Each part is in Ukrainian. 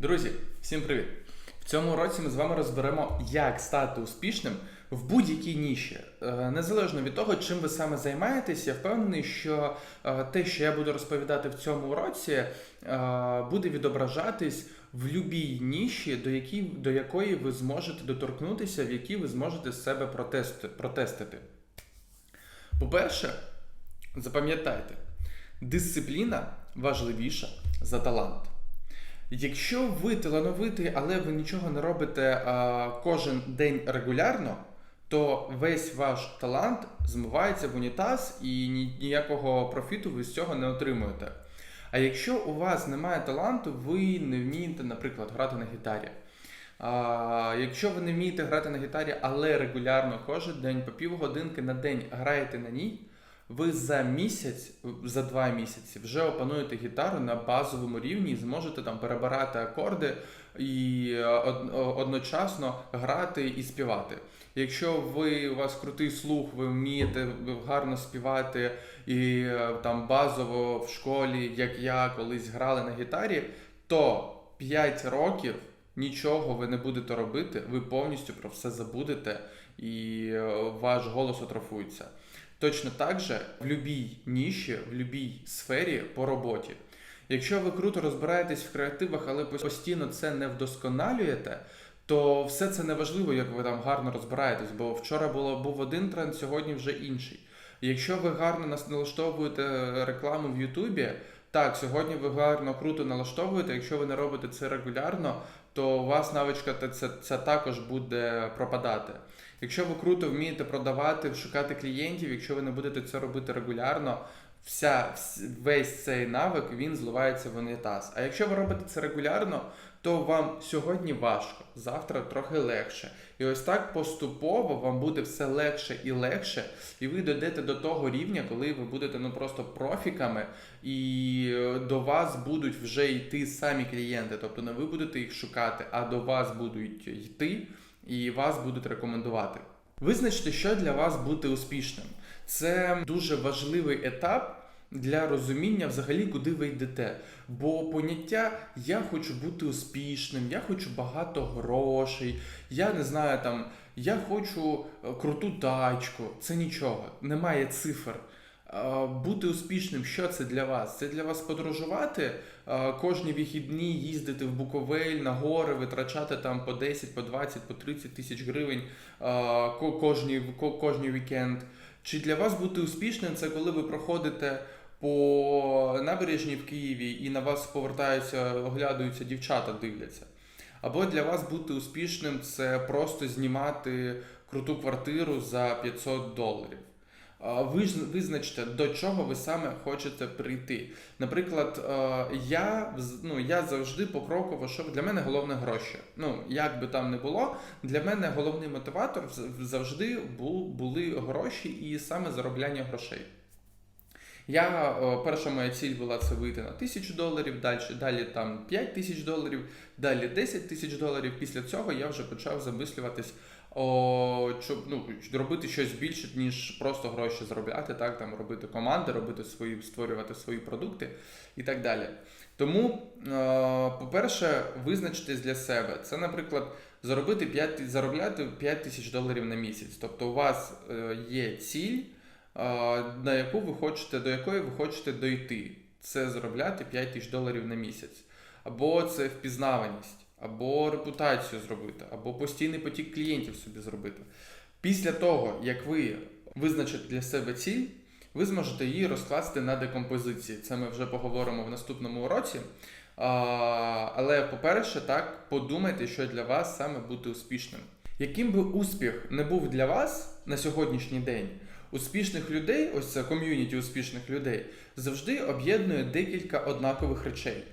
Друзі, всім привіт! В цьому році ми з вами розберемо, як стати успішним в будь-якій ніші. Е, Незалежно від того, чим ви саме займаєтесь, я впевнений, що е, те, що я буду розповідати в цьому році, е, буде відображатись в будь-якій ніші, до, якій, до якої ви зможете доторкнутися, в якій ви зможете себе протести, протестити. По-перше, запам'ятайте, дисципліна важливіша за талант. Якщо ви талановитий, але ви нічого не робите а, кожен день регулярно, то весь ваш талант змивається в унітаз і ні- ніякого профіту ви з цього не отримуєте. А якщо у вас немає таланту, ви не вмієте, наприклад, грати на гітарі. А, якщо ви не вмієте грати на гітарі, але регулярно кожен день по півгодинки на день граєте на ній, ви за місяць, за два місяці вже опануєте гітару на базовому рівні і зможете там перебирати акорди і е, одночасно грати і співати. Якщо ви у вас крутий слух, ви вмієте гарно співати і е, там базово в школі, як я колись грали на гітарі, то 5 років нічого ви не будете робити, ви повністю про все забудете і е, ваш голос атрофується. Точно так же в будь-якій ніші, в будь-якій сфері по роботі. Якщо ви круто розбираєтесь в креативах, але постійно це не вдосконалюєте, то все це не важливо, як ви там гарно розбираєтесь, бо вчора було, був один тренд, сьогодні вже інший. Якщо ви гарно нас- налаштовуєте рекламу в Ютубі, так, сьогодні ви гарно круто налаштовуєте. Якщо ви не робите це регулярно, то у вас навичка це, це також буде пропадати. Якщо ви круто вмієте продавати, шукати клієнтів, якщо ви не будете це робити регулярно, вся, весь цей навик він зливається в унітаз. А якщо ви робите це регулярно, то вам сьогодні важко, завтра трохи легше. І ось так поступово вам буде все легше і легше, і ви дійдете до того рівня, коли ви будете ну просто профіками, і е, до вас будуть вже йти самі клієнти. Тобто не ви будете їх шукати, а до вас будуть йти і вас будуть рекомендувати. Визначте, що для вас бути успішним. Це дуже важливий етап для розуміння взагалі, куди ви йдете. Бо поняття я хочу бути успішним, я хочу багато грошей, я не знаю там, я хочу е, круту тачку. Це нічого, немає цифр. Е, Бути успішним, що це для вас? Це для вас подорожувати е, кожні вихідні, їздити в Буковель на гори, витрачати там по 10, по 20, по 30 тисяч гривень е, ко- кожні, вікенд. Чи для вас бути успішним це коли ви проходите по набережній в Києві і на вас повертаються, оглядаються дівчата, дивляться? Або для вас бути успішним це просто знімати круту квартиру за 500 доларів. Ви визначте, до чого ви саме хочете прийти. Наприклад, я, ну, я завжди покроково, що для мене головне гроші. Ну, як би там не було, для мене головний мотиватор завжди були гроші і саме заробляння грошей. Я, е, перша моя ціль була це вийти на тисячу доларів, далі, далі там 5 тисяч доларів, далі 10 тисяч доларів. Після цього я вже почав замислюватись, о, щоб ну, робити щось більше, ніж просто гроші заробляти, так, там, робити команди, робити свої, створювати свої продукти і так далі. Тому, е, по-перше, визначтесь для себе. Це, наприклад, заробити 5, заробляти 5 тисяч доларів на місяць. Тобто у вас е, є ціль, на яку ви хочете, до якої ви хочете дойти. Це заробляти 5 тисяч доларів на місяць. Або це впізнаваність, або репутацію зробити, або постійний потік клієнтів собі зробити. Після того, як ви визначите для себе ціль, ви зможете її розкласти на декомпозиції. Це ми вже поговоримо в наступному уроці. Але, по-перше, так, подумайте, що для вас саме бути успішним. Яким би успіх не був для вас на сьогоднішній день, успішних людей, ось це ком'юніті успішних людей, завжди об'єднує декілька однакових речей.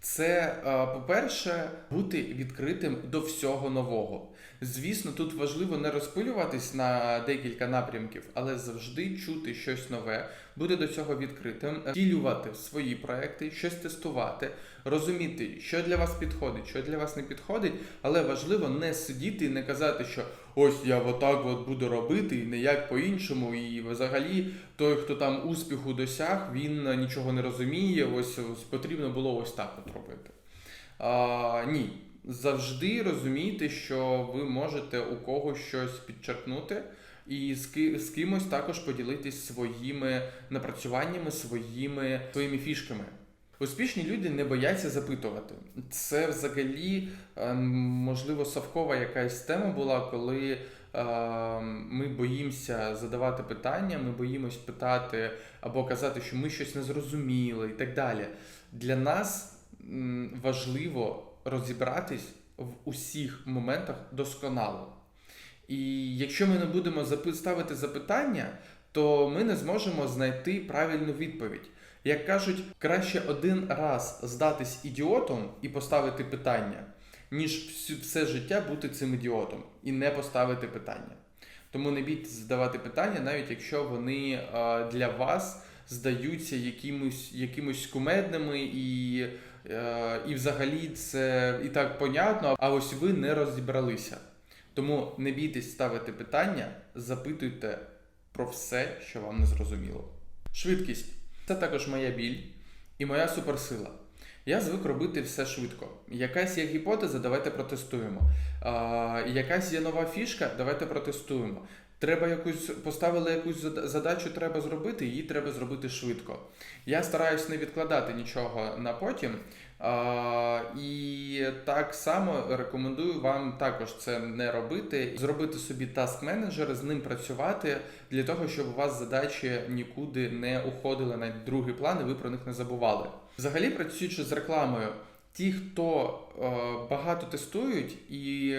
Це, е, по-перше, бути відкритим до всього нового. Звісно, тут важливо не розпилюватись на декілька напрямків, але завжди чути щось нове, бути до цього відкритим, втілювати свої проекти, щось тестувати, розуміти, що для вас підходить, що для вас не підходить, але важливо не сидіти і не казати, що ось я отак от буду робити, і ніяк по-іншому. І взагалі той, хто там успіху досяг, він нічого не розуміє. Ось, потрібно було ось так от робити. А, ні. Завжди розумійте, що ви можете у когось щось підчеркнути, і з, ки- з кимось також поділитись своїми напрацюваннями, своїми, своїми фішками. Успішні люди не бояться запитувати. Це взагалі, ем, можливо, совкова якась тема була, коли ем, ми боїмося задавати питання, ми боїмось питати або казати, що ми щось не зрозуміли і так далі. Для нас важливо розібратись в усіх моментах досконало. І якщо ми не будемо ставити запитання, то ми не зможемо знайти правильну відповідь. Як кажуть, краще один раз здатись ідіотом і поставити питання, ніж все життя бути цим ідіотом і не поставити питання. Тому не бійтесь задавати питання, навіть якщо вони для вас здаються якимось, якимось кумедними і, і взагалі це і так понятно, а ось ви не розібралися. Тому не бійтесь ставити питання, запитуйте про все, що вам не зрозуміло. Швидкість це також моя біль і моя суперсила. Я звик робити все швидко. Якась є гіпотеза, давайте протестуємо. А, якась є нова фішка, давайте протестуємо. Треба якусь поставили якусь задачу, треба зробити, її треба зробити швидко. Я стараюсь не відкладати нічого на потім. А, і так само рекомендую вам також це не робити. Зробити собі таск менеджер, з ним працювати для того, щоб у вас задачі нікуди не уходили на другий план, і ви про них не забували. Взагалі, працюючи з рекламою, ті, хто е, багато тестують і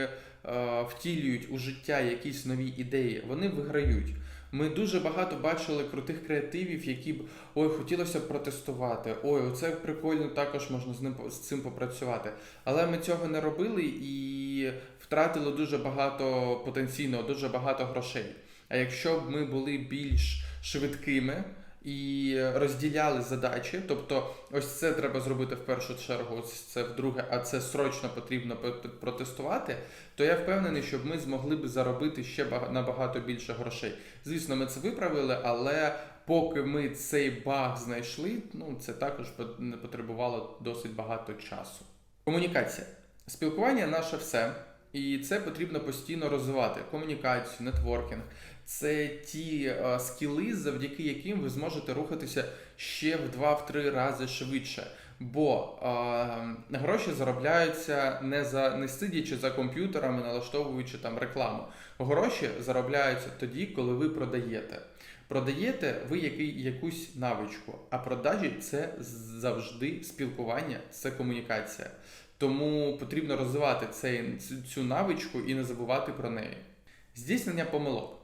втілюють у життя якісь нові ідеї, вони виграють. Ми дуже багато бачили крутих креативів, які б ой, хотілося б протестувати. Ой, оце прикольно, також можна з ним з цим попрацювати. Але ми цього не робили і втратили дуже багато потенційного, дуже багато грошей. А якщо б ми були більш швидкими і розділяли задачі, тобто ось це треба зробити в першу чергу, ось це вдруге, а це срочно потрібно протестувати, то я впевнений, що ми змогли б заробити ще бага- набагато більше грошей. Звісно, ми це виправили, але поки ми цей баг знайшли, ну це також не потребувало досить багато часу. Комунікація. Спілкування наше все, і це потрібно постійно розвивати. Комунікацію, нетворкінг. Це ті е, скіли, завдяки яким ви зможете рухатися ще в 2-3 рази швидше. Бо е, гроші заробляються не за не сидячи за комп'ютерами, налаштовуючи там рекламу. Гроші заробляються тоді, коли ви продаєте. Продаєте ви який, якусь навичку, а продажі це завжди спілкування, це комунікація. Тому потрібно розвивати цей, цю, навичку і не забувати про неї. Здійснення помилок.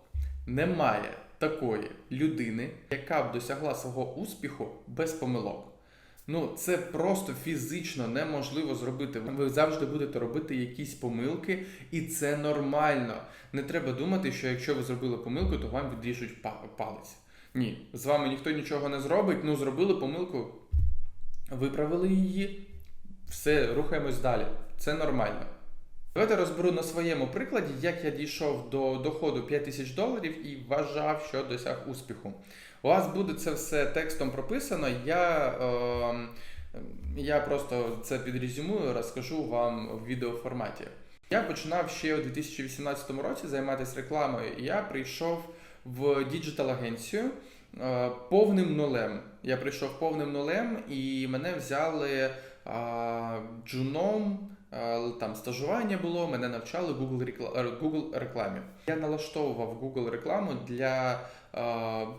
Немає такої людини, яка б досягла свого успіху без помилок. Ну, це просто фізично неможливо зробити. Ви завжди будете робити якісь помилки, і це нормально. Не треба думати, що якщо ви зробили помилку, то вам відріжуть палець. Ні, з вами ніхто нічого не зробить. Ну, зробили помилку, виправили її, все, рухаємось далі. Це нормально. Давайте розберу на своєму прикладі, як я дійшов до доходу 5 тисяч доларів і вважав, що досяг успіху. У вас буде це все текстом прописано. Я, е, я просто це підрезюмую, розкажу вам в відеоформаті. Я починав ще у 2018 році займатися рекламою, і я прийшов в діджитал-агенцію е, повним нулем. Я прийшов повним нулем, і мене взяли джуном. Там стажування було, мене навчали е, Google рекламі. Я налаштовував Google рекламу для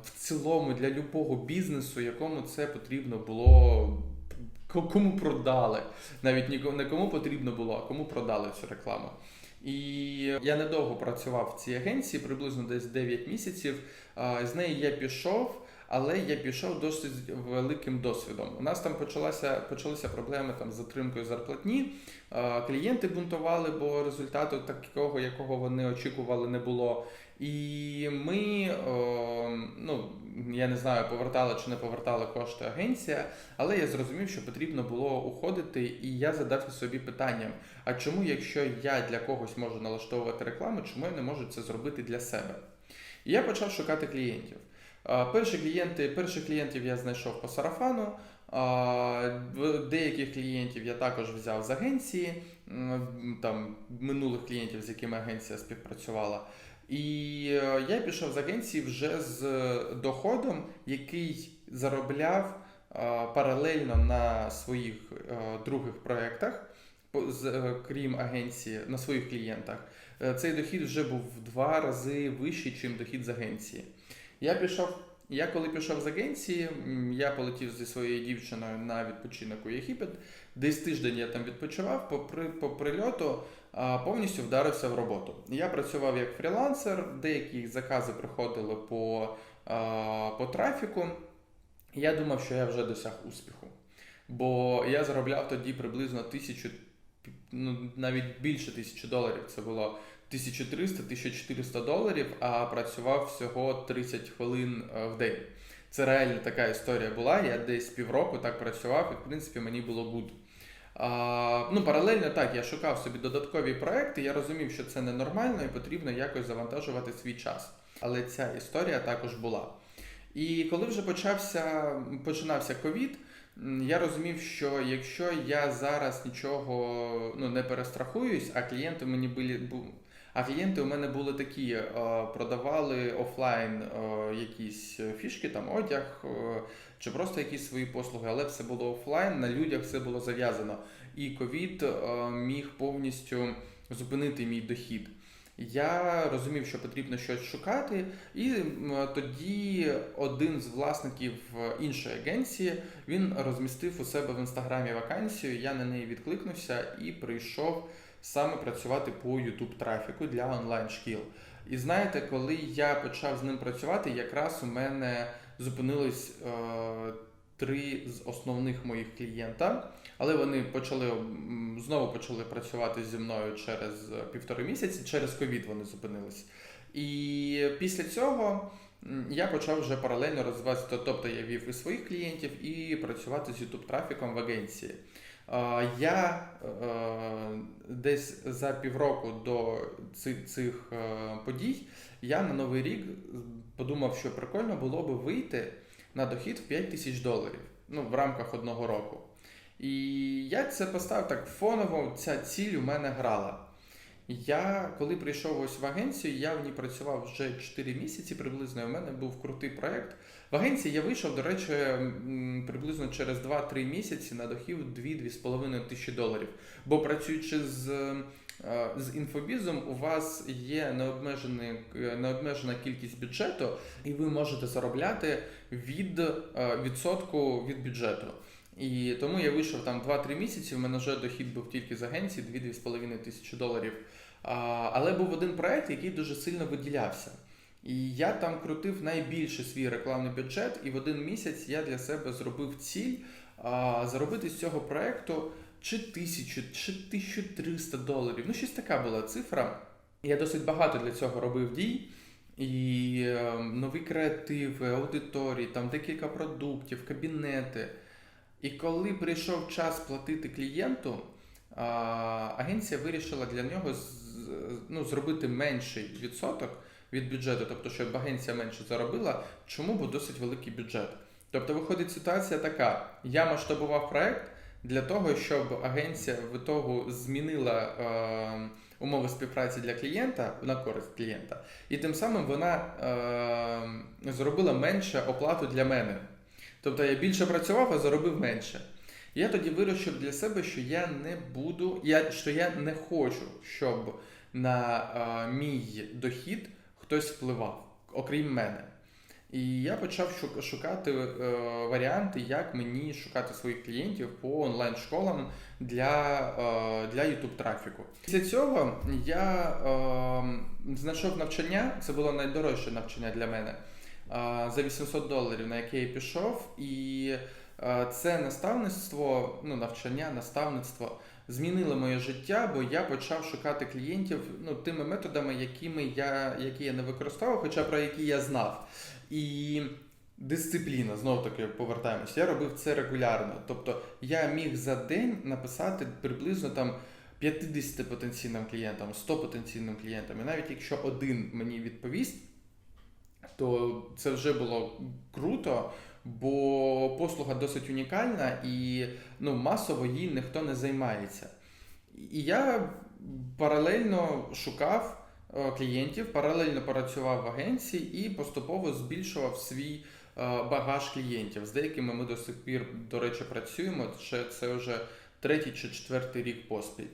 в цілому для любого бізнесу, якому це потрібно було. Кому продали, навіть не кому потрібно було, а кому продали цю рекламу. І я недовго працював в цій агенції, приблизно десь 9 місяців. З неї я пішов, але я пішов досить великим досвідом. У нас там почалася, почалися проблеми там, з затримкою зарплатні. Клієнти бунтували, бо результату такого, якого вони очікували, не було. І ми, ну я не знаю, повертала чи не повертала кошти агенція, але я зрозумів, що потрібно було уходити, і я задав собі питанням: а чому, якщо я для когось можу налаштовувати рекламу, чому я не можу це зробити для себе? І я почав шукати клієнтів. Перші клієнти, перших клієнтів я знайшов по сарафану. Деяких клієнтів я також взяв з агенції, там минулих клієнтів, з якими агенція співпрацювала. І е, я пішов з агенції вже з доходом, який заробляв е, паралельно на своїх е, других проєктах, е, крім агенції, на своїх клієнтах. Е, Цей дохід вже був в два рази вищий, ніж дохід з агенції. Я пішов. Я коли пішов з агенції, я полетів зі своєю дівчиною на відпочинок у Єгипет. Десь тиждень я там відпочивав, по, при, по прильоту повністю вдарився в роботу. Я працював як фрілансер, деякі закази приходили по, по трафіку. Я думав, що я вже досяг успіху. Бо я заробляв тоді приблизно тисячу, ну навіть більше тисячі доларів. Це було 1300-1400 доларів, а працював всього 30 хвилин е, в день. Це реально така історія була. Я десь півроку так працював, і в принципі мені було гуд. Ну, паралельно так, я шукав собі додаткові проекти, я розумів, що це ненормально і потрібно якось завантажувати свій час. Але ця історія також була. І коли вже почався, починався ковід, я розумів, що якщо я зараз нічого ну, не перестрахуюсь, а клієнти мені були. Бу- А клієнти у мене були такі, е, продавали офлайн е, якісь фішки, там одяг е, чи просто якісь свої послуги, але все було офлайн, на людях все було зав'язано. І ковід міг повністю зупинити мій дохід. Я розумів, що потрібно щось шукати, і тоді один з власників іншої агенції він розмістив у себе в інстаграмі вакансію. Я на неї відкликнувся і прийшов саме працювати по YouTube трафіку для онлайн шкіл. І знаєте, коли я почав з ним працювати, якраз у мене зупинились е, три з основних моїх клієнта, але вони почали знову почали працювати зі мною через е, півтори місяці, через ковід вони зупинились. І після цього я почав вже паралельно розвиватися, тобто я вів і своїх клієнтів, і працювати з YouTube трафіком в агенції. Я е, десь за півроку до цих, е, подій я на новий рік подумав, що прикольно було би вийти на дохід в 5 тисяч доларів ну, в рамках одного року. І я це поставив так фоново, ця ціль у мене грала. Я, коли прийшов ось в агенцію, я в ній працював вже 4 місяці приблизно. і У мене був крутий проєкт. В агенції я вийшов, до речі, приблизно через 2-3 місяці на дохід 2-2,5 тисячі доларів. Бо працюючи з, е, з інфобізом, у вас є е, необмежена кількість бюджету, і ви можете заробляти від е, відсотку від бюджету. І тому я вийшов там 2-3 місяці, в мене вже дохід був тільки з агенції 2-2,5 тисячі доларів. Але був один проект, який дуже сильно виділявся. І я там крутив найбільший свій рекламний бюджет, і в один місяць я для себе зробив ціль а, заробити з цього проекту чи тисячу, чи 1300 доларів. Ну, щось така була цифра. Я досить багато для цього робив дій. І е, нові креативи, аудиторії, там декілька продуктів, кабінети. І коли прийшов час платити клієнту, а, агенція вирішила для нього з- ну, зробити менший відсоток від бюджету, тобто, щоб агенція менше заробила, чому був досить великий бюджет. Тобто виходить ситуація така: я масштабував проект для того, щоб агенція в ітогу змінила е, умови співпраці для клієнта на користь клієнта, і тим самим вона е, зробила менше оплату для мене. Тобто я більше працював, а заробив менше. Я тоді вирішив для себе, що я не буду, я, що я не хочу, щоб на е, мій дохід хтось впливав, окрім мене. І я почав шук- шукати е, варіанти, як мені шукати своїх клієнтів по онлайн-школам для, е, для YouTube трафіку. Після цього я е, знайшов навчання, це було найдорожче навчання для мене за 800 доларів, на яке я пішов, і це наставництво, ну, навчання, наставництво змінило моє життя, бо я почав шукати клієнтів ну, тими методами, якими я, які я не використовував, хоча про які я знав. І дисципліна, знову таки повертаємось, я робив це регулярно. Тобто я міг за день написати приблизно там. 50 потенційним клієнтам, 100 потенційним клієнтам. І навіть якщо один мені відповість, то це вже було круто, бо послуга досить унікальна і ну, масово їй ніхто не займається. І я паралельно шукав е, клієнтів, паралельно працював в агенції і поступово збільшував свій е, багаж клієнтів. З деякими ми до сих пір, до речі, працюємо. Це вже третій чи четвертий рік поспіль.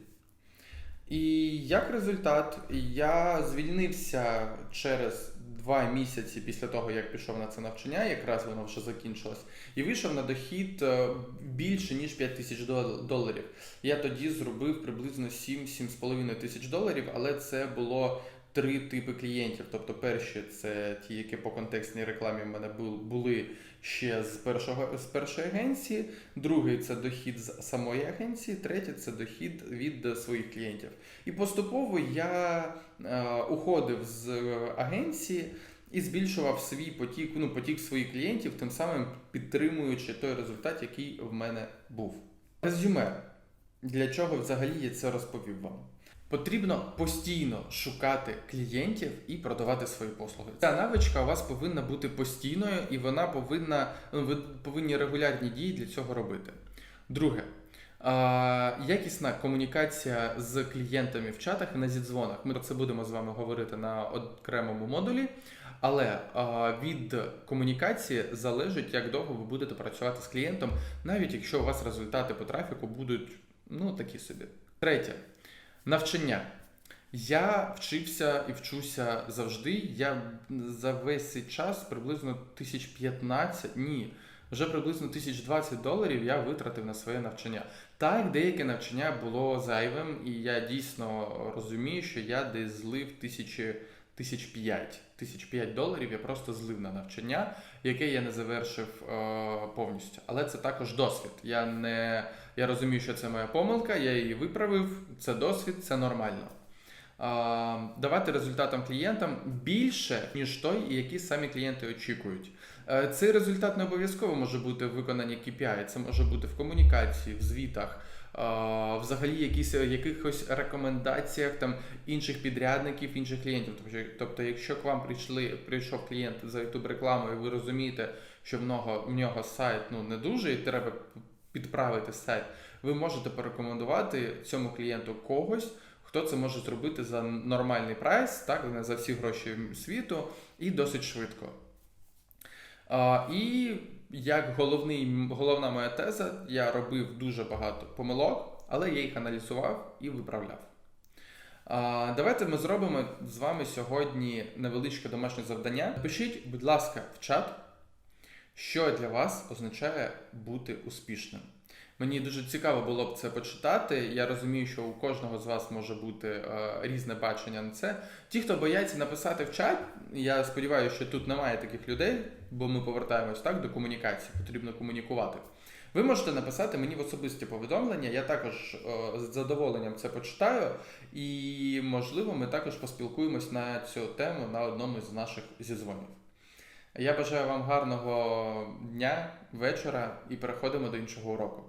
І як результат, я звільнився через два місяці після того, як пішов на це навчання, якраз воно вже закінчилось, і вийшов на дохід е, більше ніж 5 тисяч дол- доларів. Я тоді зробив приблизно 7-7,5 тисяч доларів, але це було три типи клієнтів. Тобто, перші це ті, які по контекстній рекламі в мене були ще з першого з першої агенції. Другий це дохід з самої агенції, третій це дохід від своїх клієнтів. І поступово я е, уходив з агенції і збільшував свій потік, ну, потік своїх клієнтів, тим самим підтримуючи той результат, який в мене був. Резюме. Для чого взагалі я це розповів вам? Потрібно постійно шукати клієнтів і продавати свої послуги. Ця навичка у вас повинна бути постійною, і вона повинна ну, ви повинні регулярні дії для цього робити. Друге, якісна комунікація з клієнтами в чатах і на зідзвонах. Ми про це будемо з вами говорити на окремому модулі. Але від комунікації залежить, як довго ви будете працювати з клієнтом, навіть якщо у вас результати по трафіку будуть ну такі собі. Третє навчання. Я вчився і вчуся завжди. Я за весь цей час приблизно 1015, ні, вже приблизно 1020 доларів я витратив на своє навчання. Так, деяке навчання було зайвим, і я дійсно розумію, що я десь злив тисячі. Тисяч п'ять. Тисяч п'ять доларів я просто злив на навчання, яке я не завершив е, повністю. Але це також досвід. Я не я розумію, що це моя помилка, я її виправив. Це досвід, це нормально. А, давати результатам клієнтам більше, ніж той, які самі клієнти очікують. Е, Цей результат не обов'язково може бути в виконанні KPI, це може бути в комунікації, в звітах, взагалі якісь, якихось рекомендаціях там, інших підрядників, інших клієнтів. Тобто, якщо к вам прийшли, прийшов клієнт за YouTube рекламою, і ви розумієте, що в нього, в нього сайт ну, не дуже, і треба підправити сайт, ви можете порекомендувати цьому клієнту когось. Хто це може зробити за нормальний прайс, так, за всі гроші світу, і досить швидко. А, і як головний, головна моя теза, я робив дуже багато помилок, але я їх аналізував і виправляв. А, давайте ми зробимо з вами сьогодні невеличке домашнє завдання. Пишіть, будь ласка, в чат, що для вас означає бути успішним. Мені дуже цікаво було б це почитати. Я розумію, що у кожного з вас може бути е, різне бачення на це. Ті, хто бояться написати в чат, я сподіваюся, що тут немає таких людей, бо ми повертаємось так до комунікації, потрібно комунікувати. Ви можете написати мені в особисті повідомлення, я також е, з задоволенням це почитаю, і, можливо, ми також поспілкуємось на цю тему на одному з наших зізвонів. Я бажаю вам гарного дня, вечора і переходимо до іншого уроку.